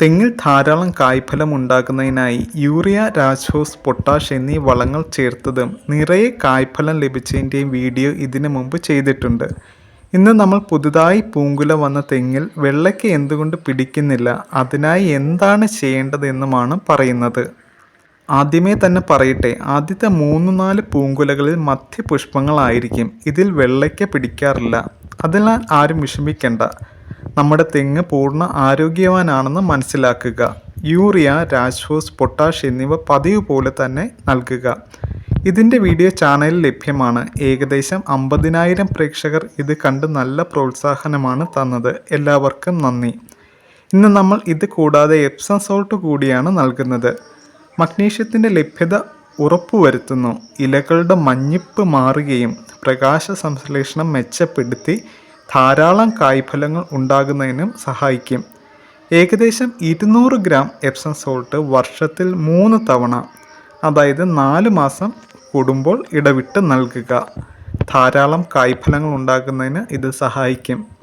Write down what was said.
തെങ്ങിൽ ധാരാളം കായ്ഫലം ഉണ്ടാക്കുന്നതിനായി urea രാജ്ഹോസ് potash എന്നീ വളങ്ങൾ ചേർത്തതും നിറയെ കായ്ഫലം ലഭിച്ചതിന്റെയും വീഡിയോ ഇതിനു മുമ്പ് ചെയ്തിട്ടുണ്ട്. ഇന്ന് നമ്മൾ പുതുതായി പൂങ്കുല വന്ന തെങ്ങിൽ വെള്ളയ്ക്ക് എന്തുകൊണ്ട് പിടിക്കുന്നില്ല അതിനായി എന്താണ് ചെയ്യേണ്ടതെന്നുമാണ് പറയുന്നത്. ആദ്യമേ തന്നെ പറയട്ടെ ആദ്യത്തെ മൂന്ന് നാല് പൂങ്കുലകളിൽ മധ്യപുഷ്പങ്ങളായിരിക്കും ഇതിൽ വെള്ളയ്ക്ക പിടിക്കാറില്ല. അതിനാൽ ആരും വിഷമിക്കേണ്ട. നമ്മുടെ തെങ്ങ് പൂർണ ആരോഗ്യവാനാണെന്ന് മനസ്സിലാക്കുക. യൂറിയ രാജ്ഫോസ് പൊട്ടാഷ് എന്നിവ പതിവ് പോലെ തന്നെ നൽകുക. ഇതിന്റെ വീഡിയോ ചാനലിൽ ലഭ്യമാണ്. ഏകദേശം അമ്പതിനായിരം പ്രേക്ഷകർ ഇത് കണ്ട് നല്ല പ്രോത്സാഹനമാണ് തന്നത്. എല്ലാവർക്കും നന്ദി. ഇന്ന് നമ്മൾ ഇത് കൂടാതെ എപ്സം സോൾട്ട് കൂടിയാണ് നൽകുന്നത്. മഗ്നീഷ്യത്തിന്റെ ലഭ്യത ഉറപ്പുവരുത്തുന്നു. ഇലകളുടെ മഞ്ഞിപ്പ് മാറുകയും പ്രകാശ സംശ്ലേഷണം മെച്ചപ്പെടുത്തി ധാരാളം കായ്ഫലങ്ങൾ ഉണ്ടാകുന്നതിനും സഹായിക്കും. ഏകദേശം ഇരുന്നൂറ് ഗ്രാം എപ്സം സോൾട്ട് വർഷത്തിൽ മൂന്ന് തവണ അതായത് നാല് മാസം കൂടുമ്പോൾ ഇടവിട്ട് നൽകുക. ധാരാളം കായ്ഫലങ്ങൾ ഉണ്ടാകുന്നതിന് ഇത് സഹായിക്കും.